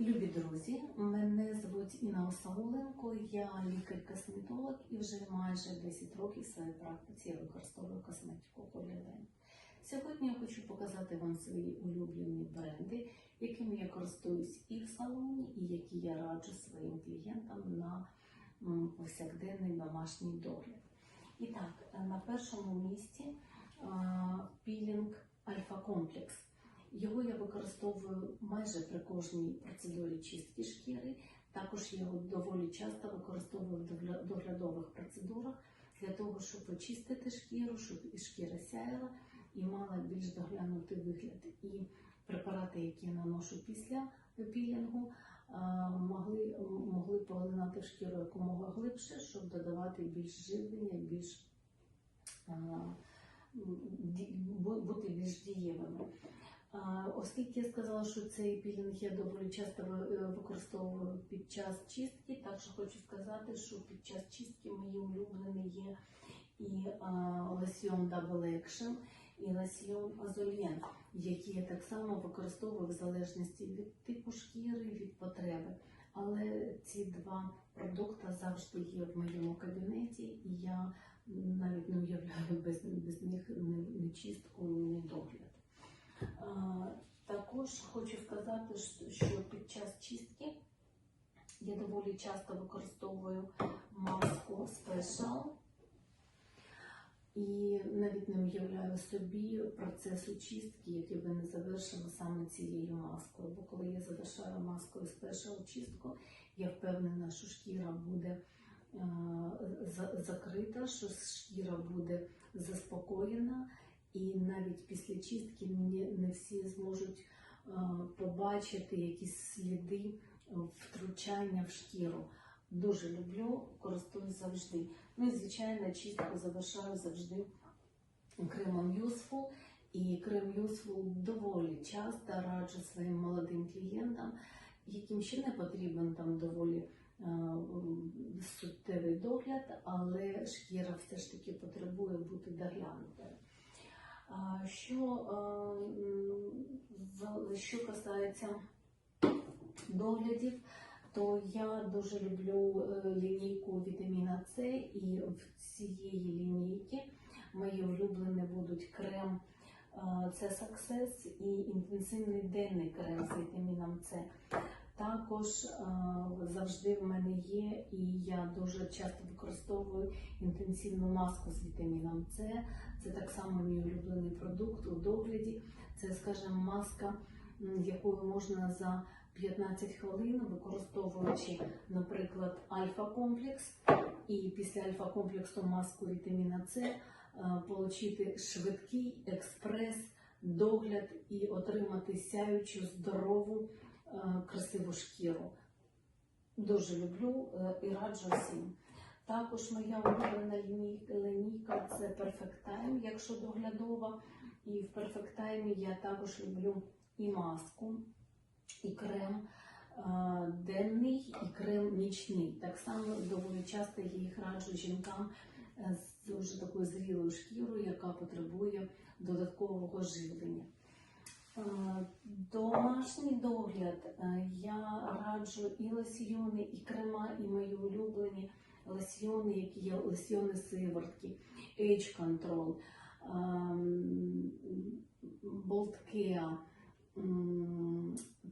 Любі друзі, мене звуть Інна Осауленко, я лікар-косметолог і вже майже 10 років в своїй практиці я використовую косметику Полілен. Сьогодні я хочу показати вам свої улюблені бренди, якими я користуюсь і в салоні, і які я раджу своїм клієнтам на повсякденний домашній догляд. І так, на першому місці пілінг Альфа Комплекс. Його я використовую майже при кожній процедурі чистки шкіри. Також я його доволі часто використовую в доглядових процедурах для того, щоб очистити шкіру, щоб і шкіра сяяла і мала більш доглянутий вигляд. І препарати, які я наношу після пілінгу, могли, могли поглинати шкіру якомога глибше, щоб додавати більш живлення, більш бути більш дієвими. Оскільки я сказала, що цей пілінг я доволі часто е, використовую під час чистки, також хочу сказати, що під час чистки мої улюблені є і лосьйон Double Action, і лосьйон Азолєн, які я так само використовую в залежності від типу шкіри, від потреби. Але ці два продукти завжди є в моєму кабінеті, і я навіть не уявляю без, без них ні чистку, ні догляд. Також хочу сказати, що- що під час чистки я доволі часто використовую маску Special і навіть не уявляю собі процесу чистки, який би не завершила саме цією маскою. Бо коли я завершаю маскою Special чистку, я впевнена, що шкіра буде е, закрита, що шкіра буде заспокоєна, і навіть після чистки не, всі зможуть е, побачити якісь сліди е, втручання в шкіру. Дуже люблю, користуюсь завжди. Ну і звичайно, чистку завершаю завжди кремом Useful. І крем Useful доволі часто раджу своїм молодим клієнтам, яким ще не потрібен там доволі е, суттєвий догляд, але шкіра все ж таки потребує бути доглянутою. Що, е, що касається доглядів, то я дуже люблю е, лінійку вітаміна С, і в цієї лінійки мої улюблені будуть крем е, С Success і інтенсивний денний крем з вітаміном С. Також е, завжди в мене є, і я дуже часто використовую інтенсивну маску з вітаміном С. Це так само мій улюблений продукт у догляді. Це, скажімо, маска, якою можна за 15 хвилин, використовуючи, наприклад, альфа-комплекс, і після альфа-комплексу маску вітаміна С, е, отримати швидкий експрес, догляд і отримати сяючу, здорову, красиву шкіру. Дуже люблю е, і раджу всім. Також моя улюблена ліній- лінійка це Perfect Time, якщо доглядова. І в Perfect Time я також люблю і маску, і крем е, денний, і крем нічний. Так само доволі часто я їх раджу жінкам е, з дуже такою зрілою шкірою, яка потребує додаткового живлення. Домашній догляд е, я раджу і лосьйони, і крема, і мої улюблені лосьйони, які є лосьйони сиворотки, Age Control, ем, Bold Care.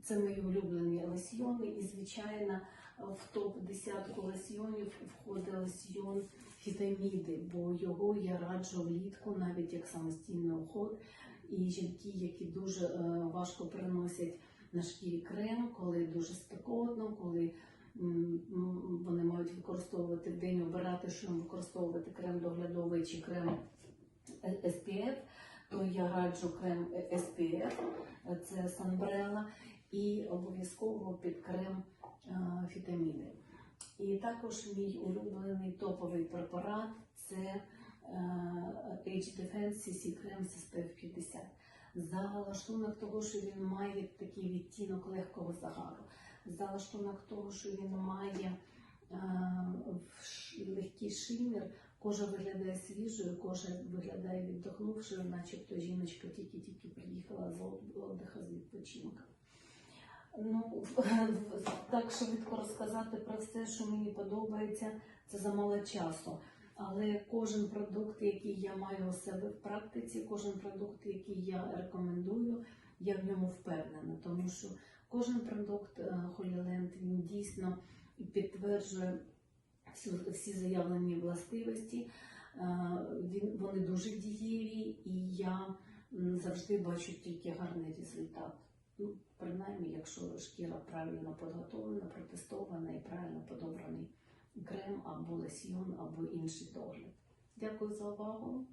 Це мої улюблені лосьйони, і, звичайно, в топ-10 лосьйонів входить лосьйон фітаміди, бо його я раджу влітку, навіть як самостійний уход. І жінки, які дуже е, важко переносять на шкірі крем, коли дуже спекотно, коли м, вони мають використовувати в день, обирати, що їм використовувати крем доглядовий чи крем SPF, то я раджу крем SPF, це Sunbrella, і обов'язково під крем е, фітаміди. І також мій улюблений топовий препарат це е, Age Defense CC крем з SPF 50. За лаштунок того, що він має такий відтінок легкого загару, за лаштунок того, що він має е, легкий шимір, кожа виглядає свіжою, кожа виглядає віддохнувшою, начебто жіночка тільки-тільки приїхала з отдиха, з відпочинку. Ну, так швидко розказати про все, що мені подобається, це замало часу. Але кожен продукт, який я маю у себе в практиці, кожен продукт, який я рекомендую, я в ньому впевнена, тому що кожен продукт Holy він дійсно підтверджує всі заявлені властивості. Е, вони дуже дієві, і я завжди бачу тільки гарний результат. Ну, принаймні, якщо шкіра правильно підготовлена, протестована і правильно подобраний крем або лосьйон, або інший догляд. Дякую за увагу.